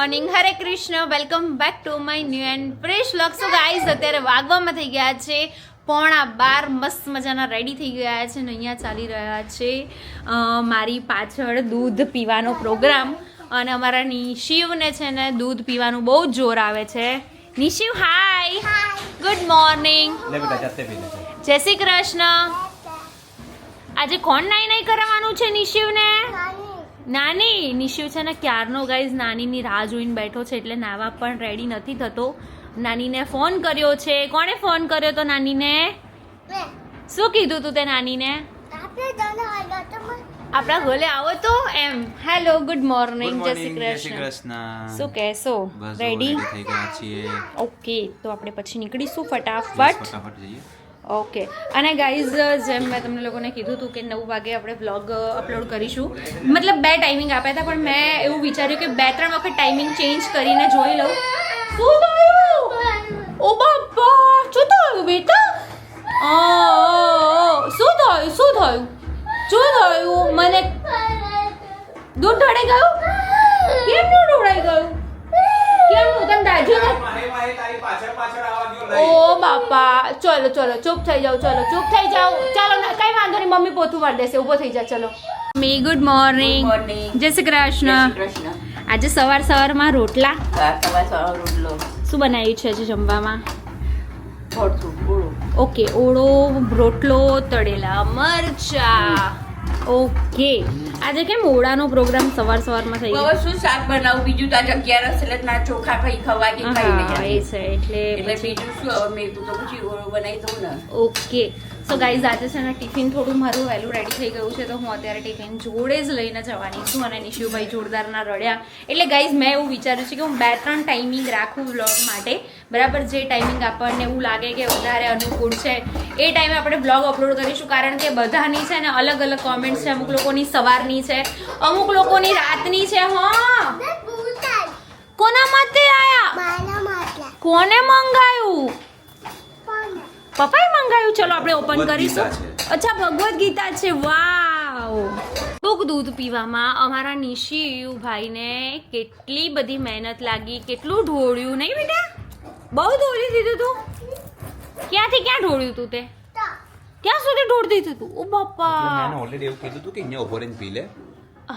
Morning Hare Krishna welcome back to my new and fresh vlog so guys અત્યારે વાગવામાં થઈ ગયા છે. પોણા બાર મસ્ત મજાના રેડી થઈ ગયા છે ને અહીંયા ચાલી રહ્યા છે મારી પાછળ દૂધ પીવાનો પ્રોગ્રામ અને અમારા નિશિવને છે ને દૂધ પીવાનું બહુ જ જોર આવે છે. Nishiv hi good morning Jai Shri Krishna. આજે કોણ નાઈ નાઈ કરાવવાનું છે નિશિવને? નાની નિશિવ છે ને ક્યારનો ગાઈઝ નાનીની રાહ જોઈને બેઠો છે એટલે નાવા પણ રેડી નથી થતો. નાનીને ફોન કર્યો છે. કોણે ફોન કર્યો તો નાનીને? શું કીધું તું તે નાનીને? આપણા ઘરે આવો તો એમ. Hello good morning Jai Shri Krishna. શું કહેશો? રેડી ઓકે તો આપણે પછી નીકળીશું ફટાફટ. ફટાફટ જઈએ. ઓકે અને ગાઈઝ જેમ મેં તમને લોકોને કીધું હતું કે નવ વાગે આપણે બ્લોગ અપલોડ કરીશું. મતલબ બે ટાઈમિંગ આપ્યા હતા પણ મેં એવું વિચાર્યું કે બે ત્રણ વખત ટાઈમિંગ ચેન્જ કરીને જોઈ લઉં. શું થયું? ઓ બાપા શું થયું બેટા? શું થયું? શું થયું? શું થયું? મને દૂધ ઢળાઈ ગયું? કેમ દૂધ ઢોળાઈ ગયું? કેમ પાછળ તને દાજ્યું નથી ઓ બાપા ચલો ચલો ચૂપ થઈ જાઓ ચલો ચૂપ થઈ જાઓ. ચાલો ના કઈ વાંધો નહીં મમ્મી પોતું મારી દેશે ઊભો થઈ જા ચલો. Me good morning. Jai Shri Krishna. Krishna. આજે સવાર સવારમાં રોટલા. સવાર સવાર રોટલો. શું બનાવ્યું છે આજે જમવામાં? ઓકે ઓળો રોટલો તળેલા મરચા. ઓકે. આજે કેમ ઓળાનો પ્રોગ્રામ સવાર સવારમાં થઈ ગયો? શું શાક બનાવું? બીજું તો આજે અગિયારસ એટલે ના ચોખા ખાઈ ખવા કે ખાઈ એ છે એટલે એટલે બીજું શું? હવે મેં તો પછી ઓળો બનાવી દઉં ને. ઓકે. સો ગાઈઝ આજે છે ને ટિફિન થોડું મારું વહેલું રેડી થઈ ગયું છે તો હું અત્યારે ટિફિન જોડે જ લઈને જવાની છું અને નિશુભાઈ જોરદારના રડ્યા. એટલે ગાઈઝ મેં એવું વિચાર્યું છે કે હું બે ત્રણ ટાઈમિંગ રાખું વ્લોગ માટે. બરાબર જે ટાઈમિંગ આપણને એવું લાગે કે વધારે અનુકૂળ છે એ ટાઈમે આપણે બ્લોગ અપલોડ કરીશું. કારણ કે બધાની છે ને અલગ અલગ કોમેન્ટ્સ છે અમુક લોકોની સવારની છે અમુક લોકોની રાતની છે હા. કોના માટે આયા? કોને મંગાયું? પપ્પાએ મંગાવ્યું? ચલો આપણે ઓપન કરીશું. અચ્છા ભગવદ્ ગીતા છે. વાવ! થોડુંક દૂધ પીવામાં અમારા નિશિયુ ભાઈને કેટલી બધી મહેનત લાગી કેટલું ઢોળ્યું નહીં બેટા? બહુ ઢોળી દીધું તું. ક્યાંથી ક્યાં ઢોળ્યું તું તે? ક્યાં સુધી ઢોળતી દીધું તું? ઓ બાપા! મેં ઓલરેડી એવું કીધું તું કે અહીંયા રહીને પી લે.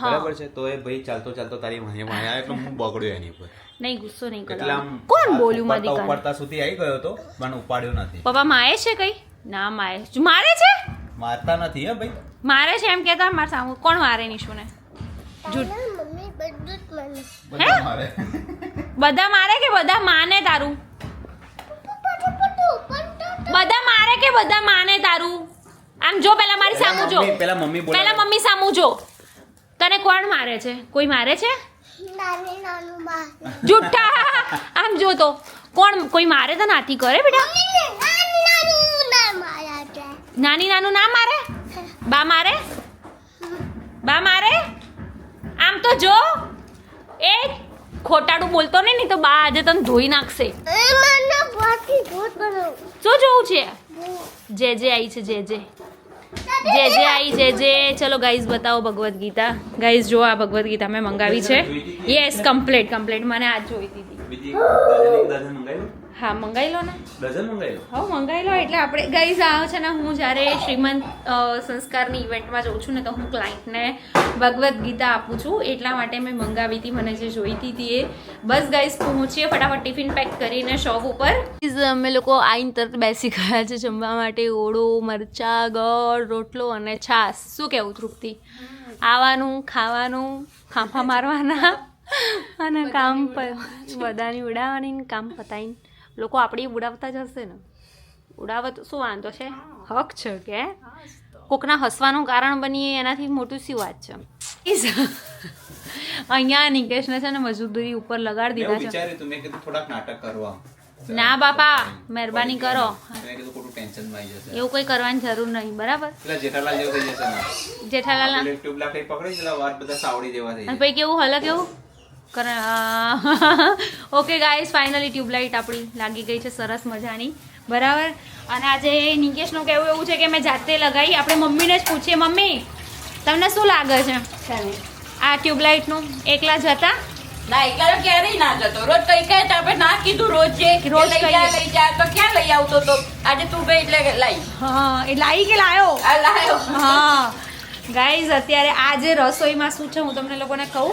બરાબર છે? તો એ ભાઈ ચાલતો ચાલતો તારી વાહે આવ્યો એટલે હું બગડ્યો એની ઉપર. નહીં ગુસ્સો નહીં કરવાનો કોણ બોલ્યું મારી દીકરાને ઉપાડતા સુધી આવી ગયો તો પણ ઉપાડ્યો નથી. પપ્પા મારે છે કઈ? ના મારે મારે છે? મારતા નથી હે ભાઈ. મારે છે એમ કહેતા માર સામું કોણ મારે નિશુને બધા મારે. બધા મારે કે બધા માને તારું? બધા મારે કે બધા માને તારું? આમ જો પેલા મારી સામું જો. પેલા મમ્મી. પેલા મમ્મી સામું જો. તને કોણ મારે છે? કોઈ મારે છે? જુઠ્ઠા. આમ જો તો કોણ કોઈ મારે તો નાથી કરે બેટા? નાની નાનું ના મારે? બા મારે? બા મારે? આમ તો જો એ ખોટાડું બોલતો નહીં નહીં તો બા આજે તને ધોઈ નાખશે. શું જોવું છે? જે જે આવી છે જે જે. જે જે આવી જે જે. ચલો ગાઈઝ બતાવો ભગવદ્ ગીતા. ગાઈઝ જો આ ભગવદ્ ગીતા મેં મંગાવી છે. યસ કમ્પ્લેટ કમ્પ્લેટ મને આ જોઈતી હતી. હા મંગાવી લો ને. ડઝન મંગાવ્યું હા મંગાવી લો એટલે આપણે ગઈ આવે છે ને હું જ્યારે શ્રીમંત સંસ્કારની ઇવેન્ટમાં જઉં છું ને તો હું ક્લાયન્ટને ભગવદ્ ગીતા આપું છું. એટલા માટે મેં મંગાવી હતી મને જે જોઈતી હતી એ. બસ ગાઈઝ પહોંચીએ ફટાફટ ટિફિન પેક કરીને શોપ ઉપર. અમે લોકો આઈન તરત બેસી ગયા છે જમવા માટે. ઓળો મરચા ગળ રોટલો અને છાશ. શું કહેવું તૃપ્તિ? આવવાનું ખાવાનું ખાંફા મારવાના. અને કામ બધાની ઉડાવવાની કામ પતાવીને. લોકો આપણી ઉડાવતા જ હશે ને. ઉડાવત શું વાંધો છે? હક છે કે? કોકના હસવાનું કારણ બનીએ એનાથી મોટું શું વાત છે? અહીંયા નિકેશને છે ને મજૂરી ઉપર લગાડી દીધા છે. મેં કીધું થોડાક નાટક કરવા ના બાપા મહેરબાની કરો. એવું કોઈ કરવાની જરૂર નહીં બરાબર? જેઠાલાલ જેવું થઈ જશે જેઠાલાલ પકડી બધા સાવડી જેવા થઈ પછી કેવું હલે કેવું? કરે ઓકે ગાઈઝ ફાઇનલી ટ્યુબલાઇટ આપણી લાગી ગઈ છે સરસ મજાની. બરાબર? અને આજે નિકેશનું કહેવું એવું છે કે મેં જાતે લગાવી. આપણે મમ્મીને જ પૂછીએ મમ્મી તમને શું લાગે છે? આ ટ્યુબલાઇટનું એકલા જ હતા? નાયકા ક્યારેય ના જતો. રોજ કઈ કઈ આપણે ના કીધું રોજ જે રોજ લઈ જા લઈ જા તો ક્યાં લઈ આવતો તો? આજે તું ભાઈ એટલે લાઈ. હા એટલે આવી કે લાયો? આ લાયો. હા. ગાઈઝ અત્યારે આજે રસોઈમાં શું છે હું તમને લોકોને કહું?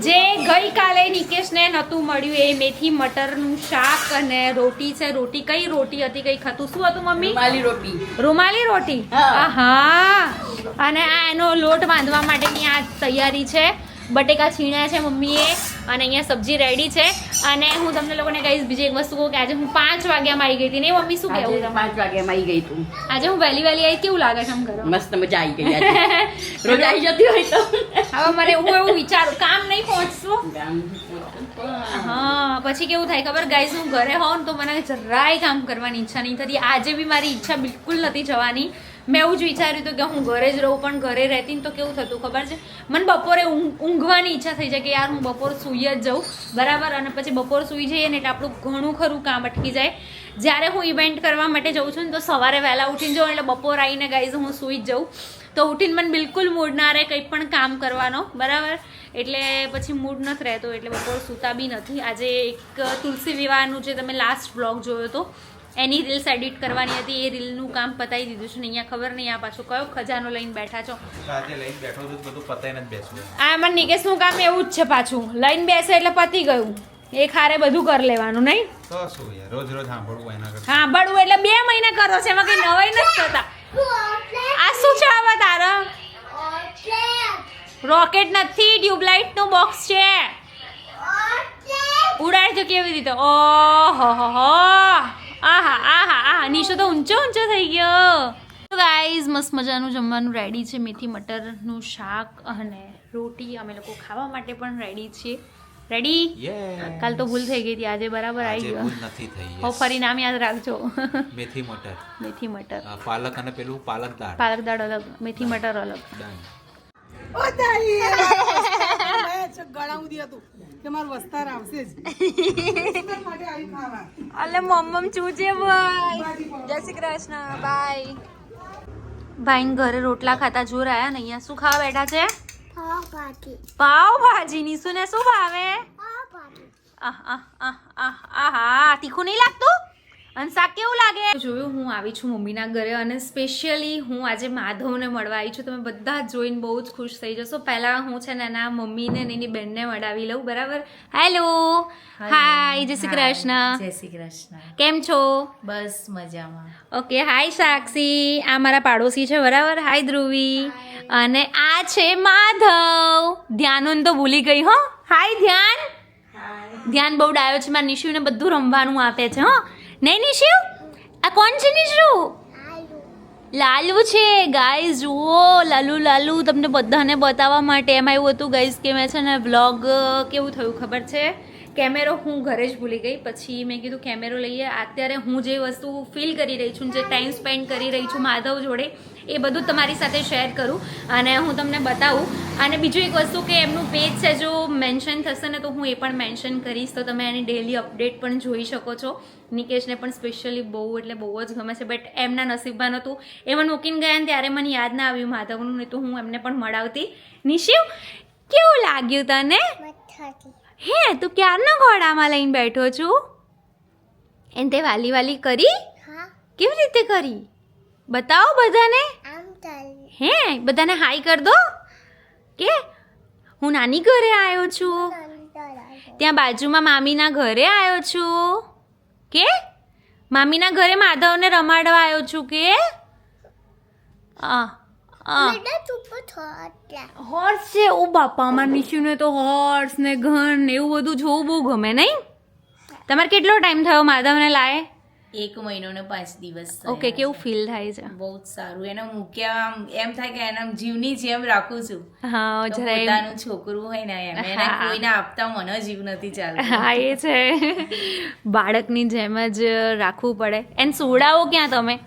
જે ગઈકાલે નિકેશને નહોતું મળ્યું એ મેથી મટરનું શાક અને રોટી છે. રોટી કઈ રોટી હતી કઈ ખાતું શું હતું મમ્મી? રૂમાલી રોટી. રૂમાલી રોટી? હા. હા અને આ એનો લોટ બાંધવા માટેની આ તૈયારી છે. બટેકા છીણ્યા છે મમ્મીએ અને અહીંયા સબ્જી રેડી છે. અને હું તમને લોકોને કહીશ બીજી એક વસ્તુ કહું કે આજે હું પાંચ વાગ્યામાં આવી ગઈ હતી. નહીં મમ્મી શું કહેવું તમે પાંચ વાગ્યામાં આવી ગઈ તું. આજે હું વહેલી વહેલી આવી કેવું લાગે છે આમ મસ્ત મજા આવી ગઈ રોજ આવી જતી હોય તો. હવે મને હું એવું વિચારું. કામ નહીં પહોંચશું હા પછી કેવું થાય ખબર? ગાઈઝ હું ઘરે હોઉં ને તો મને જરાય કામ કરવાની ઈચ્છા નહીં થતી. આજે બી મારી ઈચ્છા બિલકુલ નથી જવાની. મેં એવું જ વિચાર્યું હતું કે હું ઘરે જ રહું, પણ ઘરે રહેતી તો કેવું થતું ખબર છે? મને બપોરે ઊંઘ- ઊંઘવાની ઈચ્છા થઈ જાય કે યાર હું બપોર સૂઈ જ જાઉં. બરાબર? અને પછી બપોર સૂઈ જઈએ ને એટલે આપણું ઘણું ખરું કામ અટકી જાય. જ્યારે હું ઇવેન્ટ કરવા માટે જાઉં છું ને તો સવારે વહેલા ઉઠીને જાઉં એટલે બપોર આવીને ગાઈઝ હું સૂઈ જ જાઉં. તો ઉઠીને મને બિલકુલ મૂડ ના રહે કંઈ પણ કામ કરવાનો. બરાબર? એટલે પછી મૂડ નથી રહેતો, એટલે બપોર સૂતા બી નથી. આજે એક તુલસી વિવાહનું જે તમે લાસ્ટ બ્લોગ જોયો હતો એની રીલ્સ એડિટ કરવાની હતી એ રીલનું કામ પતાવી દીધું છે ને અહીંયા ખબર નહીં આ પાછું કયો ખજાનો લઈને બેઠા છો? આજે લઈને બેઠો તો બધું પતાઈને જ બેસવું આ મને નિકેશનું કામ એવું જ છે પાછું. લઈને બેસે એટલે પતી ગયું. એ ખારે બધું કરી લેવાનું નહીં? તો શું યાર રોજ રોજ સાંભળવું એના કરતા. બળવું એટલે બે મહિને કરો છે એમાં કઈ નવાઈ નથી થતા. આ શું છે આવા તારા? રોકેટ નથી ટ્યુબલાઇટનું બોક્સ છે. ઉડાડી તો કેવી રીતે? ઓહો હો હો. નીશો તો ઊંચો ઊંચો થઈ ગયો. ગાઈઝ મસ્ત મજાનું જમવાનું રેડી છે. મેથી મટરનું શાક અને રોટી અમે લોકો ખાવા માટે પણ રેડી છીએ. રેડી કાલ તો ભૂલ થઈ ગઈ હતી. આજે બરાબર આવી ગયો. ભૂલ નથી થઈ હો ફરી નામ યાદ રાખજો. મેથી મટર. મેથી મટર. પાલક અને પેલું પાલક દાળ. પાલક દાળ અલગ મેથી મટર અલગ. ઓ તારી મેં ચો ગળા ઉધી હતું. કે મારું વસ્તાર આવશે જ. માટે આવી ખાવા. અલે મમ્મમ ચૂજે ભાઈ. જય શ્રી કૃષ્ણ બાય. ભાઈ ઘરે રોટલા ખાતા જોર આયા ને અહીંયા શું ખાવા બેઠા છે? પાવ ભાજી શું ને શું ભાવે આહ, આહ, આહ, આહ, આહા તીખું નહીં લાગતું? અને શાક કેવું લાગે? જોયું હું આવી છું મમ્મીના ઘરે અને સ્પેશિયલી હું આજે માધવને મળવા આવી છું. તમે બધા જોઈને બહુ જ ખુશ થઈ જશો. પહેલા હું છે ને એના મમ્મીને ને એની બેનને મળાવી લઉં બરાબર? હેલો હાય જય શ્રી કૃષ્ણ. જય શ્રી કૃષ્ણ. કેમ છો? બસ મજામાં. Okay hi Sakshi. આ મારા પાડોશી છે બરાબર? હાય ધ્રુવી. અને આ છે માધવ. ધ્યાનોન તો ભૂલી ગઈ હો. હાય ધ્યાન. ધ્યાન બહુ ડાયો છે મારા નિશુને બધું રમવાનું આપે છે હો. નહીં નિશુ આ કોણ છે નિશુ? લાલુ છે. ગાઈઝ જુઓ, લાલુ લાલુ, તમને બધાને બતાવવા માટે એમાં એવું હતું ગાઈઝ કે મેં છે ને વ્લોગ કેવું થયું ખબર છે? કેમેરો હું ઘરે જ ભૂલી ગઈ. પછી મેં કીધું કેમેરો લઈએ. અત્યારે હું જે વસ્તુ ફીલ કરી રહી છું, જે ટાઈમ સ્પેન્ડ કરી રહી છું માધવ જોડે, એ બધું તમારી સાથે શેર કરું અને હું તમને બતાવું. અને બીજું એક વસ્તુ કે એમનું પેજ છે, જો મેન્શન થશે ને તો હું એ પણ મેન્શન કરીશ. તો તમે એની ડેલી અપડેટ પણ જોઈ શકો છો. નિકેશને પણ સ્પેશિયલી બહુ, એટલે બહુ જ ગમે છે. બટ એમના નસીબમાં નહોતું. એ મને મૂકીને ગયા ને ત્યારે મને યાદ ના આવ્યું માધવનું, નહીં તો હું એમને પણ મળાવતી. નિશિવ, કેવું લાગ્યું તને? હે તું ક્યારનો ઘોડામાં લઈને બેઠો છું? એને તે વાલી વાલી કરી કેવી રીતે કરી? બતાવો બધાને. હે બધાને હાઈ કર દો. કે હું નાની ઘરે આવ્યો છું. ત્યાં બાજુમાં મામીના ઘરે આવ્યો છું. કે મામીના ઘરે માધવને રમાડવા આવ્યો છું કે? આ હોર્સ છે? ઓ બાપા અમાર નિશુને તો હોર્સ ને ઘન ને એવું બધું જોવું બહુ ગમે નહીં? તમારે કેટલો ટાઈમ થયો માધવને લાય? એક મહિનો ને પાંચ દિવસ ઓકે કેવું ફીલ થાય છે? બહુ જ સારું. એને મૂક્યા આમ એમ થાય કે એને જીવની જેમ રાખું છું. હા જરા પોતાનું છોકરું હોય ને એમ એને કોઈને આપતા મને જીવ નથી ચાલતો. હા એ છે. બાળકની જેમ જ રાખવું પડે. એને સુવડાવો ક્યાં તમે?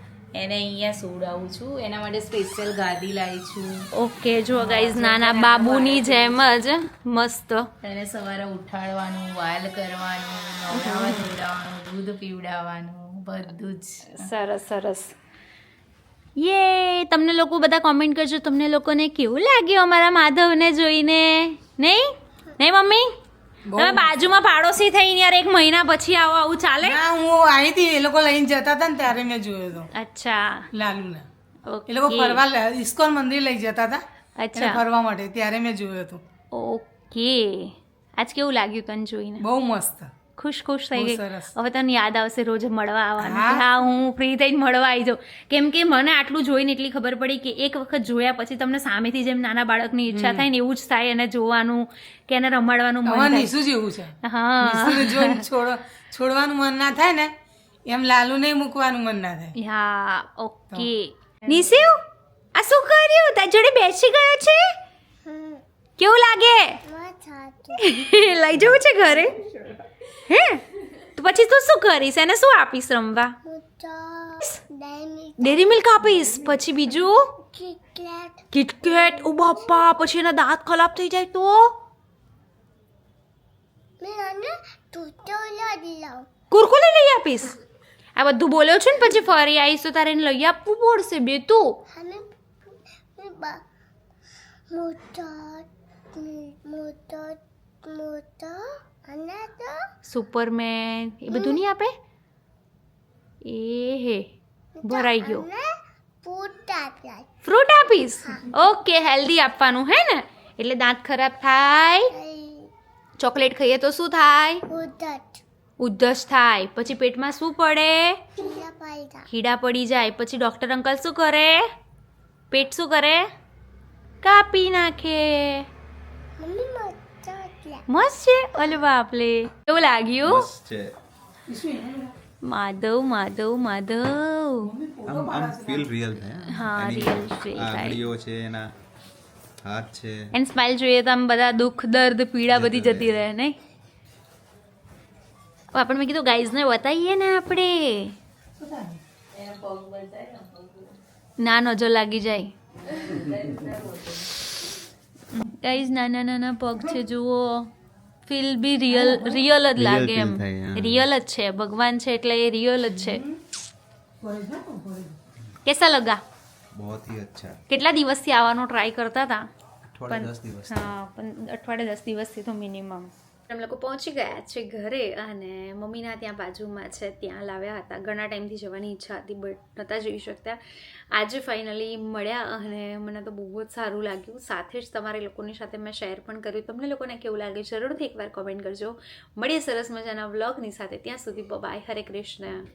એને અહીંયા સુવડાવું છું. એના માટે સ્પેશિયલ ગાદી લાવી છું. ઓકે જો ગાઈઝ નાના બાબુની જેમ જ મસ્ત. એને સવારે ઉઠાડવાનું વાલ કરવાનું નવડાવવા ધોવડાવવાનું દૂધ પીવડાવવાનું બધું જ. સરસ સરસ. યે તમને લોકો બધા કોમેન્ટ કરજો તમને લોકોને કેવું લાગ્યું અમારા માધવને જોઈને? નહીં? નહીં મમ્મી? તમે બાજુમાં પાડોશી થઈને યાર એક મહિના પછી આવો આવું ચાલે? ના હું આવી હતી એ લોકો લઈને જતા હતા ને ત્યારે મેં જોયો હતો અચ્છા. લાલુને. એ લોકો ફરવા ઇસ્કોન મંદિર લઈ જતા હતા. અચ્છા. ફરવા માટે ત્યારે મેં જોયો હતો ઓકે. આજ કેવું લાગ્યું તને જોઈને? બહુ મસ્ત. ખુશ ખુશ થઈ ગઈ. હવે તને યાદ આવશે રોજ મળવા આવવાનું. હા. હું ફ્રી થઈને મળવા આવી જાઉં. કેમ કે મને આટલું જોઈને એટલી ખબર પડી કે એક વખત જોયા પછી તમને સામેથી જેમ નાના બાળકની ઈચ્છા થાય ને એવું જ થાય એને જોવાનું કે એને રમાડવાનું મન નિશુ જેવું છે. હા. છોડવાનું મન ના થાય ને એમ લાલુ નહીં મૂકવાનું મન ના થાય. હા ઓકે નિશિવ આ શું કર્યું? તાર જોડે બેસી ગયો છે? કેવું લાગે? લઈ જવું છે ઘરે? હે? તો પછી તું શું કરીશ? એને શું આપીશ રમવા? ડેરી મિલ્ક આપીશ? પછી બીજું? કિટકેટ. ઓ બાપા, પછી એના દાંત ખરાબ થઈ જાય તો? કુરકુરે લઈ આપીશ? આ બધું બોલ્યો છું ને, પછી ફરી આવીશ તો તારે એને લઈ આપવું પડશે બે તું સુપરમેન એ બધું નહીં આપે? એ હે ભરાઈ ગયો. ફ્રૂટ આપીશ? ઓકે હેલ્ધી આપવાનું હે ને? એટલે દાંત ખરાબ થાય. ચોકલેટ ખાઈએ તો શું થાય? ઉધ્ધસ થાય. પછી પેટમાં શું પડે? કીડા પડી જાય. પછી ડોક્ટર અંકલ શું કરે? પેટ શું કરે? કાપી નાખે. મસ્ત છે અલે બાપલે કેવું લાગ્યું? મસ્ત છે. માધવ માધવ માધવ. આમ ફીલ રિયલ છે હા, એની real feel છે એના હાથ છે. એન્ડ સ્માઇલ જોઈએ તો આમ બધા દુઃખ દર્દ પીડા બધી જતી રહે. નહીં? આપણે મેં કીધું ગાઈઝને બતાવીએ ને આપણે. ના નજર લાગી જાય. ગાઈઝ નાના નાના પગ છે જુઓ. ફીલ બી રિયલ રિયલ જ લાગે એમ. રિયલ જ છે. ભગવાન છે એટલે એ રિયલ જ છે. કેસા લગા? બહુત હી અચ્છા. કેટલા દિવસથી આવવાનો ટ્રાય કરતા હતા અઠવાડિયે 10 દિવસ હા પણ અઠવાડિયે 10 દિવસથી તો મિનિમમ અમે લોકો પહોંચી ગયા છે ઘરે અને મમ્મીના ત્યાં બાજુમાં છે, ત્યાં લાવ્યા હતા. ઘણા ટાઈમથી જવાની ઈચ્છા હતી, બટ નહોતા જઈ શકતા. આજે ફાઇનલી મળ્યા અને મને તો બહુ જ સારું લાગ્યું. સાથે જ તમારે લોકોની સાથે મેં શેર પણ કર્યું. તમને લોકોને કેવું લાગે, જરૂરથી એકવાર કોમેન્ટ કરજો. મળીએ સરસ મજાના વ્લોગની સાથે. ત્યાં સુધી બાય હરે કૃષ્ણ.